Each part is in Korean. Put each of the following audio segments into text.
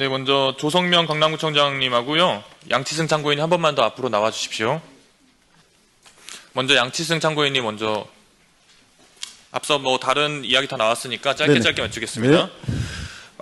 네, 먼저 조성명 강남구청장님하고요. 양치승 참고인이 한 번만 더 앞으로 나와 주십시오. 먼저 양치승 참고인이 먼저 앞서 뭐 다른 이야기 다 나왔으니까 짧게 네네. 짧게 여쭙겠습니다.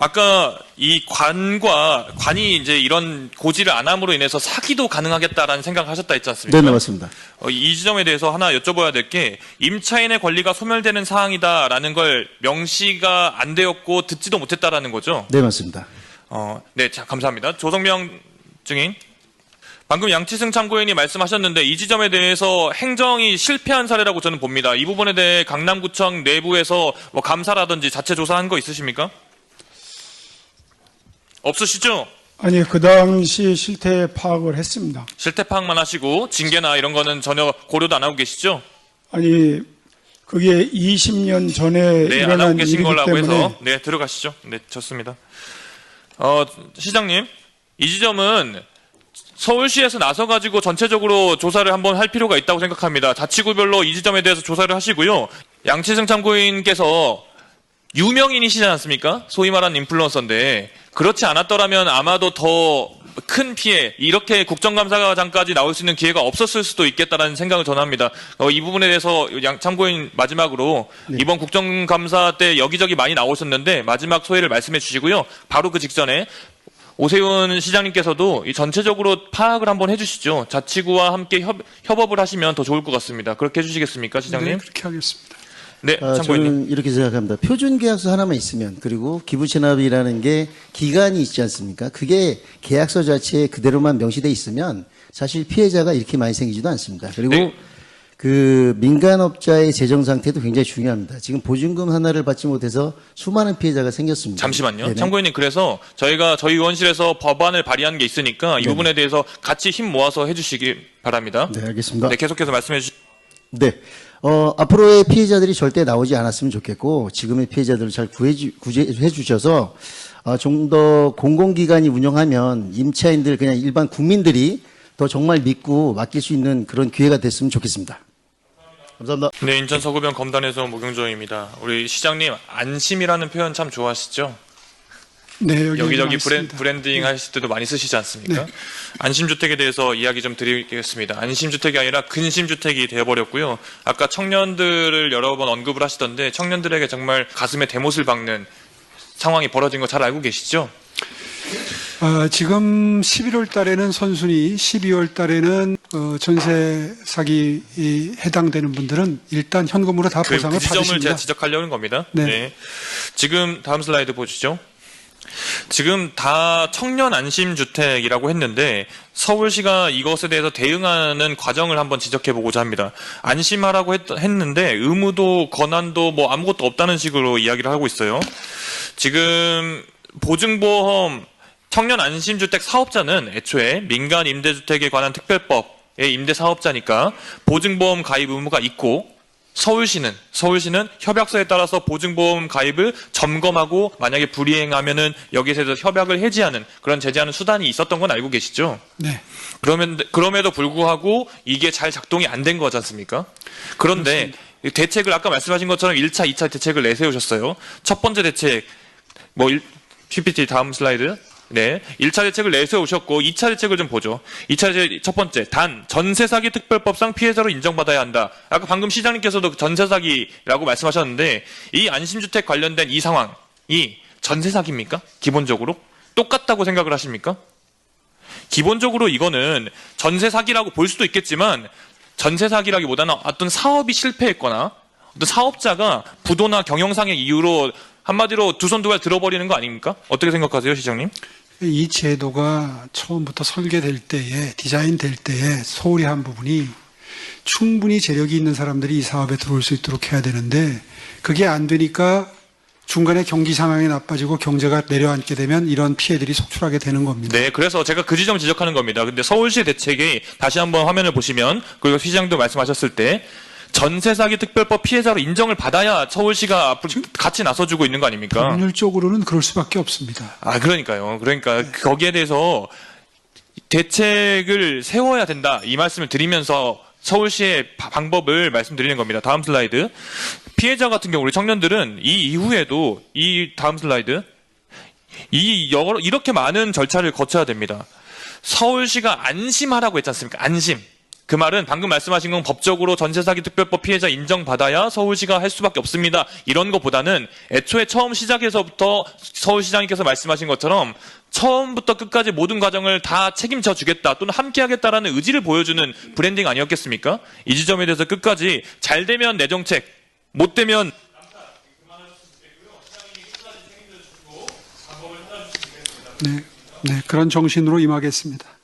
아까 이 관과 관이 이제 이런 고지를 안 함으로 인해서 사기도 가능하겠다라는 생각을 하셨다 했지 않습니까? 네, 네, 맞습니다. 어, 이 지점에 대해서 하나 여쭤봐야 될 게 임차인의 권리가 소멸되는 사항이다라는 걸 명시가 안 되었고 듣지도 못했다라는 거죠. 네, 맞습니다. 어, 네, 자, 감사합니다. 조성명 증인. 방금 양치승 참고인이 말씀하셨는데 이 지점에 대해서 행정이 실패한 사례라고 저는 봅니다. 이 부분에 대해 강남구청 내부에서 뭐 감사라든지 자체 조사한 거 있으십니까? 없으시죠? 아니 그 당시 실태 파악을 했습니다. 실태 파악만 하시고 징계나 이런 거는 전혀 고려도 안 하고 계시죠? 아니 그게 20년 전에 네, 안 하고 일어난 계신 일이기 걸로 하고 때문에 해서 네 들어가시죠. 네 좋습니다. 어 시장님 이 지점은 서울시에서 나서 가지고 전체적으로 조사를 한번 할 필요가 있다고 생각합니다. 자치구별로 이 지점에 대해서 조사를 하시고요. 양치승 참고인께서 유명인이시지 않습니까? 소위 말하는 인플루언서인데 그렇지 않았더라면 아마도 더 큰 피해 이렇게 국정감사장까지 나올 수 있는 기회가 없었을 수도 있겠다라는 생각을 전합니다. 어, 이 부분에 대해서 양 참고인 마지막으로 이번 국정감사 때 여기저기 많이 나오셨는데 마지막 소회를 말씀해 주시고요. 바로 그 직전에 오세훈 시장님께서도 이 전체적으로 파악을 한번 해주시죠. 자치구와 함께 협, 협업을 하시면 더 좋을 것 같습니다. 그렇게 해주시겠습니까, 네, 시장님? 그렇게 하겠습니다. 네, 아, 참고인님. 저는 이렇게 생각합니다. 표준 계약서 하나만 있으면 그리고 기부 체납이라는 게 기간이 있지 않습니까? 그게 계약서 자체에 그대로만 명시돼 있으면 사실 피해자가 이렇게 많이 생기지도 않습니다. 그리고 네. 그 민간업자의 재정 상태도 굉장히 중요합니다. 지금 보증금 하나를 받지 못해서 수많은 피해자가 생겼습니다. 잠시만요. 네네. 참고인님, 그래서 저희가 저희 의원실에서 법안을 발의한 게 있으니까 이 네네. 부분에 대해서 같이 힘 모아서 해주시기 바랍니다. 네, 알겠습니다. 네, 계속해서 말씀해 주시. 네. 어, 앞으로의 피해자들이 절대 나오지 않았으면 좋겠고, 지금의 피해자들을 잘 구해주, 구제해 주셔서, 어, 좀 더 공공기관이 운영하면 임차인들, 그냥 일반 국민들이 더 정말 믿고 맡길 수 있는 그런 기회가 됐으면 좋겠습니다. 감사합니다. 네, 인천 서구변 검단에서 목용조입니다. 우리 시장님, 안심이라는 표현 참 좋아하시죠? 네, 여기 여기저기. 브랜, 브랜딩 하실 때도 많이 쓰시지 않습니까? 네. 안심주택에 대해서 이야기 좀 드리겠습니다. 안심주택이 아니라 근심주택이 되어버렸고요. 아까 청년들을 여러 번 언급을 하시던데 청년들에게 정말 가슴에 대못을 박는 상황이 벌어진 거 잘 알고 계시죠? 아, 지금 11월 달에는 선순위, 12월 달에는 어, 전세 사기 이 해당되는 분들은 일단 현금으로 다 그, 보상을 그 지점을 받으십니다. 제가 지적하려는 겁니다. 네. 지금 다음 슬라이드 보시죠. 지금 다 청년 안심 주택이라고 했는데 서울시가 이것에 대해서 대응하는 과정을 한번 지적해 보고자 합니다. 안심하라고 했, 했는데 의무도 권한도 뭐 아무것도 없다는 식으로 이야기를 하고 있어요. 지금 보증보험 청년 안심 주택 사업자는 애초에 민간 임대주택에 관한 특별법의 임대 사업자니까 보증보험 가입 의무가 있고 서울시는 서울시는 협약서에 따라서 보증보험 가입을 점검하고 만약에 불이행하면은 여기서 협약을 해지하는 그런 제재하는 수단이 있었던 건 알고 계시죠? 네. 그러면 그럼에도 불구하고 이게 잘 작동이 안 된 거지 않습니까? 그런데 이 대책을 아까 말씀하신 것처럼 1차, 2차 대책을 내세우셨어요. 첫 번째 대책 뭐 일- PPT 다음 슬라이드. 네. 1차 대책을 내세우셨고 2차 대책을 좀 보죠. 2차 대책 첫 번째 단 전세 사기 특별법상 피해자로 인정받아야 한다. 아까 방금 시장님께서도 전세 사기라고 말씀하셨는데 이 안심 주택 관련된 이 상황이 전세 사기입니까? 기본적으로 똑같다고 생각을 하십니까? 기본적으로 이거는 전세 사기라고 볼 수도 있겠지만 전세 사기라기보다는 어떤 사업이 실패했거나 어떤 사업자가 부도나 경영상의 이유로 한마디로 두 손 두 발 들어버리는 거 아닙니까? 어떻게 생각하세요, 시장님? 이 제도가 처음부터 설계될 때에 디자인될 때에 소홀히 한 부분이 충분히 재력이 있는 사람들이 이 사업에 들어올 수 있도록 해야 되는데 그게 안 되니까 중간에 경기 상황이 나빠지고 경제가 내려앉게 되면 이런 피해들이 속출하게 되는 겁니다. 네, 그래서 제가 그 지점을 지적하는 겁니다. 근데 서울시 대책이 다시 한번 화면을 보시면 그리고 시장도 말씀하셨을 때 전세 사기 특별법 피해자로 인정을 받아야 서울시가 앞으로 같이 나서주고 있는 거 아닙니까? 법률적으로는 그럴 수밖에 없습니다. 아, 그러니까요. 그러니까 거기에 대해서 대책을 세워야 된다. 이 말씀을 드리면서 서울시의 바- 방법을 말씀드리는 겁니다. 다음 슬라이드. 피해자 같은 경우 우리 청년들은 이 이후에도 이 다음 슬라이드 이 여러 이렇게 많은 절차를 거쳐야 됩니다. 서울시가 안심하라고 했지 않습니까? 안심. 그 말은 방금 말씀하신 건 법적으로 전세사기 특별법 피해자 인정받아야 서울시가 할 수밖에 없습니다. 이런 것보다는 애초에 처음 시작에서부터 서울시장님께서 말씀하신 것처럼 처음부터 끝까지 모든 과정을 다 책임져 주겠다 또는 함께 하겠다라는 의지를 보여주는 브랜딩 아니었겠습니까? 이 지점에 대해서 끝까지 잘 되면 내 정책, 못 되면 네, 네, 그런 정신으로 임하겠습니다.